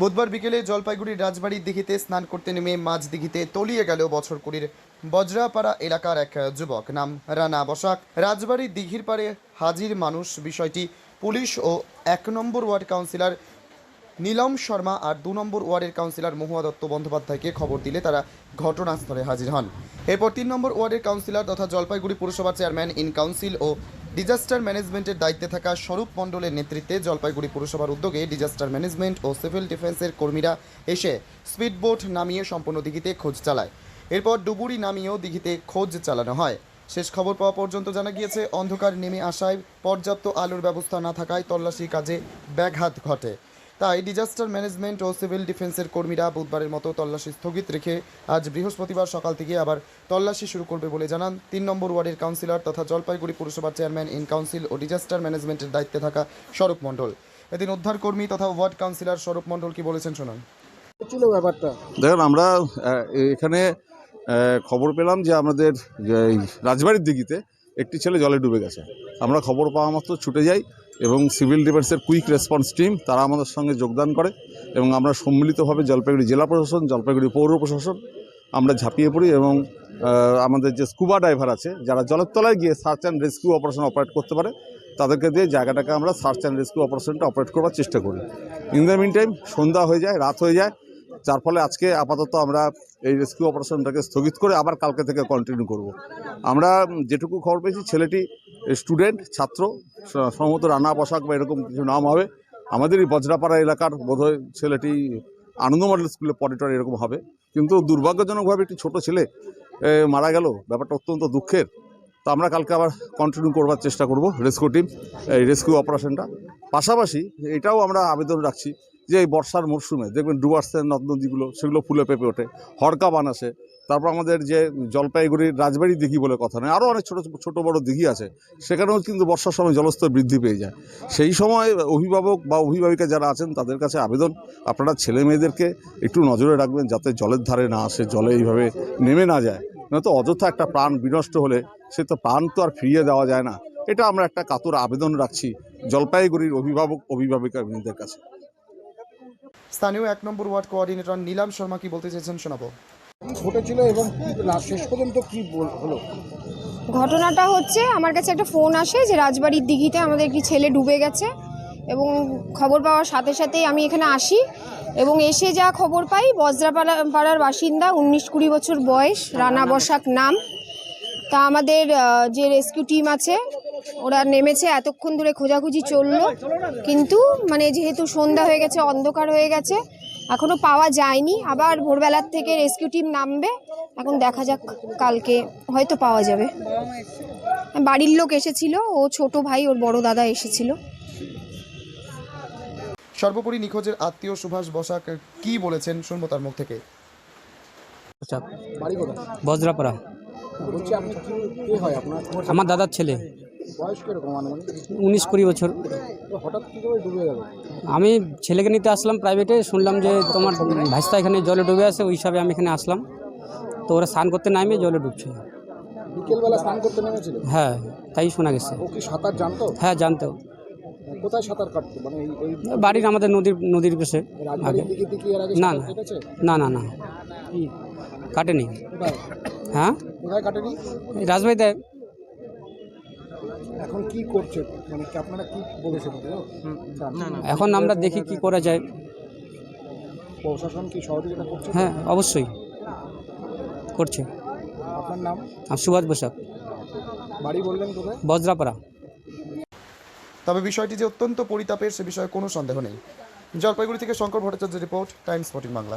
বুধবার বিকেলে জলপাইগুড়ির রাজবাড়ির দিঘিতে স্নান করতে নেমে মাঝ দিঘিতে তলিয়ে গেল বছর কুড়ির বজ্রাপাড়া এলাকার এক যুবক। নাম রানা বসাক। রাজবাড়ির দিঘির পাড়ে হাজির মানুষ বিষয়টি পুলিশ ও এক number ward councillor Neelam Sharma আর দু নম্বর ওয়ার্ডের কাউন্সিলর মহুয়া দত্ত বন্দ্যোপাধ্যায়কে খবর দিলে তারা ঘটনাস্থলে হাজির হন। এরপর তিন নম্বর ওয়ার্ডের কাউন্সিলর তথা জলপাইগুড়ি পুরসভার চেয়ারম্যান ইন কাউন্সিল ও ডিজাস্টার ম্যানেজমেন্টের দায়িত্বে থাকা স্বরূপ মণ্ডলের নেতৃত্বে জলপাইগুড়ি পুরসভার উদ্যোগে ডিজাস্টার ম্যানেজমেন্ট ও সিভিল ডিফেন্সের কর্মীরা এসে স্পিডবোট নামিয়ে সম্পূর্ণ দিঘিতে খোঁজ চালায়। এরপর ডুবুরি নামিয়েও দিঘিতে খোঁজ চালানো হয়। শেষ খবর পাওয়া পর্যন্ত জানা গিয়েছে, অন্ধকার নেমে আসায় পর্যাপ্ত আলোর ব্যবস্থা না থাকায় তল্লাশি কাজে ব্যাঘাত ঘটে। তাই ডিজাস্টার ম্যানেজমেন্ট ও সিভিল ডিফেন্সের কর্মীরা বুধবারের মতো তল্লাশি স্থগিত রেখে আজ বৃহস্পতিবার সকাল থেকে আবার তল্লাশি শুরু করবে বলে জানান তিন নম্বর ওয়ার্ডের কাউন্সিলর তথা জলপাইগুড়ি পুরসভার চেয়ারম্যান ইন কাউন্সিল ও ডিজাস্টার ম্যানেজমেন্টের দায়িত্বে থাকা স্বরূপ মণ্ডল। এদিন উদ্ধার কর্মী তথা ওয়ার্ড কাউন্সিলর স্বরূপ মণ্ডল কি বলেছেন শুনুন। ছিল ব্যাপারটা। দেখুন আমরা এখানে খবর পেলাম যে আমাদের রাজবাড়ির দিঘিতে একটি ছেলে জলে ডুবে গেছে। আমরা খবর পাওয়া মাত্র ছুটে যাই। এবং সিভিল ডিফেন্সের কুইক রেসপন্স টিম, তারা আমাদের সঙ্গে যোগদান করে এবং আমরা সম্মিলিতভাবে জলপাইগুড়ি জেলা প্রশাসন, জলপাইগুড়ি পৌর প্রশাসন, আমরা ঝাঁপিয়ে পড়ি এবং আমাদের যে স্কুবা ড্রাইভার আছে, যারা জলের তলায় গিয়ে search and rescue operation operate করতে পারে, তাদেরকে দিয়ে জায়গাটাকে আমরা সার্চ অ্যান্ড রেস্কিউ অপারেশনটা অপারেট করবার চেষ্টা করি ইন দ্য মিন টাইম সন্ধ্যা হয়ে যায়, রাত হয়ে যায়, যার ফলে আজকে আপাতত আমরা এই রেস্কিউ অপারেশনটাকে স্থগিত করে আবার কালকে থেকে কন্টিনিউ করব। আমরা যেটুকু খবর পেয়েছি, ছেলেটি স্টুডেন্ট ছাত্র সম্ভবত রানা পোশাক বা এরকম কিছু নাম হবে। আমাদের এই বজ্রাপাড়া এলাকার বোধহয় ছেলেটি আনন্দ মডেল স্কুলে পড়েটর এরকম হবে। কিন্তু দুর্ভাগ্যজনকভাবে একটি ছোট ছেলে মারা গেল। ব্যাপারটা অত্যন্ত দুঃখের। তো আমরা কালকে আবার কন্টিনিউ করবার চেষ্টা করব রেস্কিউ টিম এই রেস্কিউ অপারেশনটা পাশাপাশি এটাও আমরা আবেদন রাখছি যে এই বর্ষার মরশুমে, দেখবেন ডুয়ার্সের নদ নদীগুলো সেগুলো ফুলে পেঁপে ওঠে, হরকা বান আসে তারপর আমাদের যে জলপাইগুড়ির রাজবাড়ি দিঘি বলে কথা নয় আরও অনেক ছোটো, ছোট বড় দিঘি আছে। সেখানেও কিন্তু বর্ষার সময় জলস্তর বৃদ্ধি পেয়ে যায়। সেই সময় অভিভাবক বা অভিভাবিকা যারা আছেন, তাদের কাছে আবেদন, আপনারা ছেলে মেয়েদেরকে একটু নজরে রাখবেন যাতে জলের ধারে না আসে, জলে এইভাবে নেমে না যায়। নয়তো অযথা একটা প্রাণ বিনষ্ট হলে সে তো প্রাণ তো আর ফিরিয়ে দেওয়া যায় না। এটা আমরা একটা কাতর আবেদন রাখছি জলপাইগুড়ির অভিভাবক অভিভাবিকাদের কাছে। স্থানীয় এক number ward coordinator Nilam Sharma কি বলতে চেয়েছেন শোনাবো? ঘটেছিল এবং শেষ পর্যন্ত কি হলো? ঘটনাটা হচ্ছে, আমার কাছে একটা ফোন আসে যে রাজবাড়ির দিঘিতে আমাদের একটি ছেলে ডুবে গেছে এবং খবর পাওয়ার সাথে সাথেই আমি এখানে আসি এবং এসে যা খবর পাই, বজ্রাপাড়া, পাড়ার বাসিন্দা, উনিশ কুড়ি বছর বয়স, রানা বসাক নাম। তা আমাদের যে রেস্কিউ টিম আছে, ওরা নেমেছে, এতক্ষণ ধরে খোঁজাখুঁজি চলল। কিন্তু মানে যেহেতু সন্ধ্যা হয়ে গেছে, অন্ধকার হয়ে গেছে এখনও পাওয়া যায়নি। আবার ভোরবেলার থেকে রেস্কিউ টিম নামবে। এখন দেখা যাক কালকে হয়তো পাওয়া যাবে। বাড়ির লোক এসেছিল। ও ছোট ভাই ওর বড় দাদা এসেছিল। সর্বোপরি নিখোঁজের আত্মীয় সুভাষ বসাক কি বলেছেন শুনব তার মুখ থেকে। আচ্ছা বাড়ি বজ্রাপাড়া। বলছি আপনি কি কে হয়? আপনার আমার দাদার ছেলে। বয়স কীরকম আনুমানিক? উনিশ কুড়ি বছর। হঠাৎ কি করে ডুবে গেল? আমি ছেলেকে নিতে আসলাম প্রাইভেটে শুনলাম যে তোমার ভাইস্তা এখানে জলে ডুবে আছে ওই হিসাবে আমি এখানে আসলাম। তো ওরা স্নান করতে নামে জলে ডুবছে। বিকেলবেলা স্নান করতে নেমেছিল? হ্যাঁ তাই শোনা গেছে। ও কি সাঁতার জানতো? হ্যাঁ জানতো। কোথায় সাঁতার কাটতো? মানে এই বাড়ির আমাদের নদীর নদীর পাশে আগে। না, না। না না না। কাটেনি। হ্যাঁ? কোথায় কাটেনি? দেয় এখন কি করছে? মানে কি আপনারা কি বলেছেন না না। এখন আমরা দেখি কি করা যায়। প্রশাসন কি সহযোগিতা করছে? হ্যাঁ অবশ্যই। করছে। আপনার নাম? সুভাষ বসাক। বাড়ি বললেন কোথায়? বজ্রাপাড়া। তবে বিষয়টি যে অত্যন্ত পরিতাপের সে বিষয়ে কোনো সন্দেহ নেই। জলপাইগুড়ি থেকে শঙ্কর ভট্টাচার্যের রিপোর্ট টাইমস ফোর্টিন বাংলা।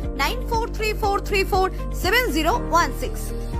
9434347016.